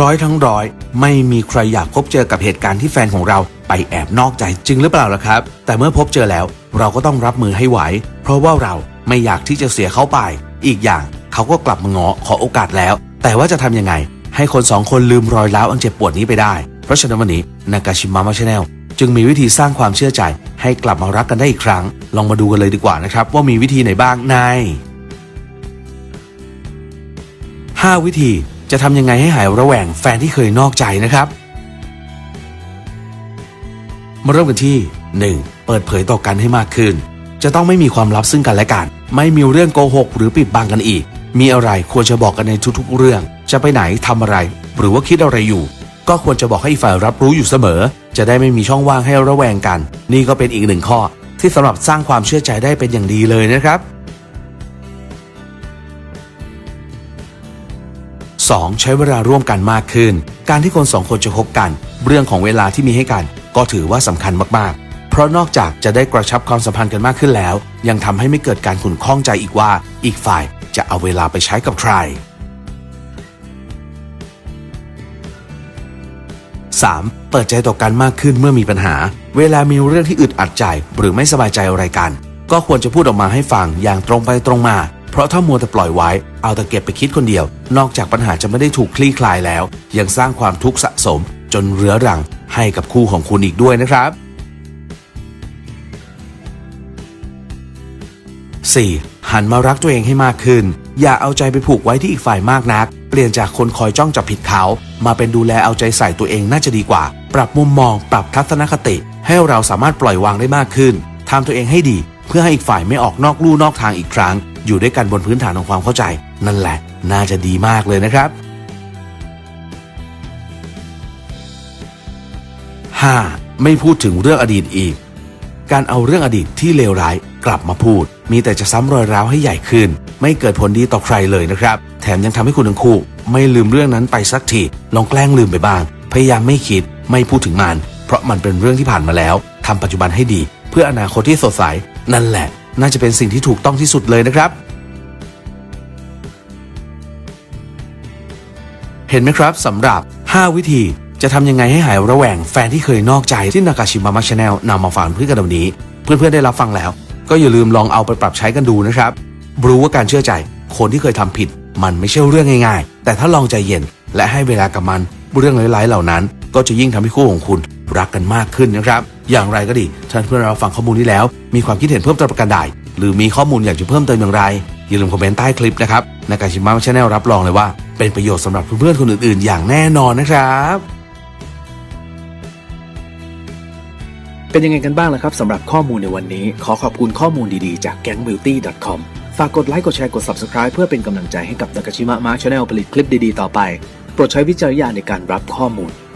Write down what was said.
ร้อยทั้งร้อย ไม่มีใครอยากพบเจอกับเหตุการณ์ที่แฟนของเราไปแอบนอกใจจริงหรือเปล่าล่ะครับ แต่เมื่อพบเจอแล้วเราก็ต้องรับมือให้ไหว เพราะว่าเราไม่อยากที่จะเสียเขาไป อีกอย่างเขาก็กลับมาง้อขอโอกาสแล้ว แต่ว่าจะทำยังไง ให้คนสองคนลืมรอยร้าวอันเจ็บปวดนี้ไปได้ เพราะฉะนั้นวันนี้นากาชิมะมาชาแนลจึงมีวิธีสร้างความเชื่อใจ ให้กลับมารักกันได้อีกครั้ง ลองมาดูกันเลยดีกว่านะครับ ว่ามีวิธีไหนบ้างใน 5 วิธี จะทำยังไงให้หายระแวงแฟนที่เคยนอกใจนะครับ มาเริ่มกันที่ 1. เปิดเผยต่อกันให้มากขึ้น จะต้องไม่มีความลับซึ่งกันและกัน ไม่มีเรื่องโกหก หรือปิดบังกันอีก มีอะไรควรจะบอกกันในทุกๆ เรื่อง จะไปไหนทำอะไร หรือว่าคิดอะไรอยู่ ก็ควรจะบอกให้ฝ่ายรับรู้อยู่เสมอ จะได้ไม่มีช่องว่างให้ระแวงกัน นี่ก็เป็นอีกหนึ่งข้อ ที่สำหรับสร้างความเชื่อใจได้เป็นอย่างดีเลยนะครับ 2. ใช้เวลาร่วมกันมากขึ้น การที่คนสองคนจะคบกัน เรื่องของเวลาที่มีให้กัน ก็ถือว่าสำคัญมากๆ เพราะนอกจากจะได้กระชับความสัมพันธ์กันมากขึ้นแล้ว ยังทำให้ไม่เกิดการขุ่นข้องใจอีกว่า อีกฝ่ายจะเอาเวลาไปใช้กับใคร 3. เปิดใจต่อกันมากขึ้นเมื่อมีปัญหา เวลามีเรื่องที่อึดอัดใจ หรือไม่สบายใจอะไรกัน ก็ควรจะพูดออกมาให้ฟังอย่างตรงไปตรงมา เพราะถ้ามัวแต่ปล่อยไว้ เอาแต่เก็บไปคิดคนเดียว นอกจากปัญหาจะไม่ได้ถูกคลี่คลายแล้ว ยังสร้างความทุกข์สะสม จนเรื้อรังให้กับคู่ของคุณอีกด้วยนะครับ 4. หันมารักตัวเองให้มากขึ้น อย่าเอาใจไปผูกไว้ที่อีกฝ่ายมากนัก เปลี่ยนจากคนคอยจ้องจับผิดเขา มาเป็นดูแลเอาใจใส่ตัวเองน่าจะดีกว่า ปรับมุมมอง ปรับทัศนคติ ให้เราสามารถปล่อยวางได้มากขึ้นทำตัวเองให้ดี เพื่อให้อีกฝ่ายไม่ออกนอกลู่นอกทางอีกครั้ง อยู่ด้วยกันบนพื้นฐานของความเข้าใจ นั่นแหละ น่าจะดีมากเลยนะครับ 5. ไม่พูดถึงเรื่องอดีตอีก การเอาเรื่องอดีตที่เลวร้ายกลับมาพูด มีแต่จะซ้ำรอยร้าวให้ใหญ่ขึ้น ไม่เกิดผลดีต่อใครเลยนะครับ แถมยังทำให้คุณทั้งคู่ ไม่ลืมเรื่องนั้นไปสักทีลองแกล้งลืมไปบ้าง พยายามไม่คิด ไม่พูดถึงมัน เพราะมันเป็นเรื่องที่ผ่านมาแล้วทำปัจจุบันให้ดี เพื่ออนาคตที่สดใสนั่นแหละ น่าจะเป็นสิ่งที่ถูกต้องที่สุดเลยนะครับ เห็นไหมครับสำหรับ 5 วิธีจะทำยังไงให้หายระแวงแฟนที่เคยนอกใจที่นากาชิมะมัชแนลนำมาฝากเพื่อนกันวันนี้ เพื่อนๆได้รับฟังแล้ว ก็อย่าลืมลองเอาไปปรับใช้กันดูนะครับรู้ว่าการเชื่อใจคนที่เคยทำผิด มันไม่ใช่เรื่องง่าย ๆ แต่ถ้าลองใจเย็นและให้เวลากับมัน เรื่องร้ายๆเหล่านั้น ก็จะยิ่งทำให้คู่ของคุณ รักกันมากขึ้นนะครับ อย่างไรก็ดีท่านเพื่อนเราฟังข้อมูลนี้แล้ว มีความคิดเห็นเพิ่มเติมประการใดหรือมีข้อมูลอยากจะเพิ่มเติมอย่างไร อย่าลืมคอมเมนต์ใต้คลิปนะครับนากาชิมะมัชแนลรับรองเลยว่า เป็นประโยชน์สำหรับเพื่อนๆคนอื่นๆ อย่างแน่นอนนะครับเป็นยังไงกันบ้างล่ะครับสำหรับข้อมูลในวันนี้ ขอขอบคุณข้อมูลดีๆจาก gangbeauty.com ฝากกดไลค์กดแชร์กด subscribe เพื่อเป็นกำลังใจให้กับ Nakashima Mark Channel ผลิตคลิปดีๆ ต่อไป โปรดใช้วิจารณญาณในการรับข้อมูล